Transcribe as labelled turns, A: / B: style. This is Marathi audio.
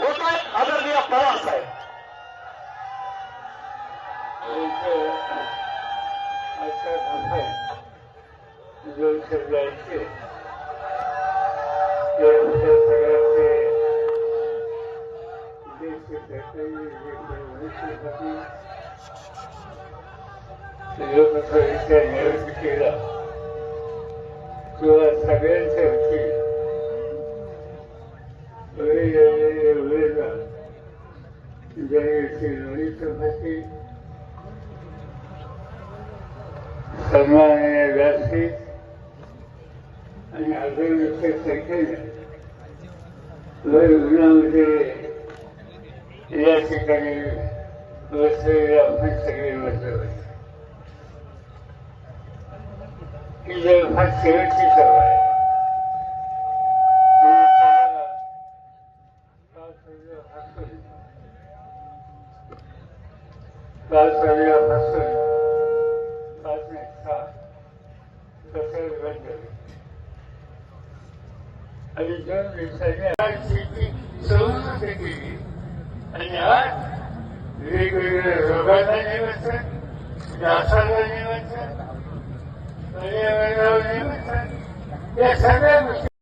A: आहेत आदरणीय पवार साहेब.
B: असं आहे सगळ्यांचे निवडणुकीला किंवा सगळ्यांच्या वतीने Samaya Rashi, and you have been the Christian King. We know the Rashi King was the Rashi King was the Rashi King. He's a Rashi King of the Rashi That's where you have to तसं बंद आणि दोन दिवसांनी आज शेती संस्कृती केली आणि आज वेगवेगळ्या रोगांना निवडतात डासाला निवडतात पर्यावरणावर निवडतात या सगळ्या गोष्टी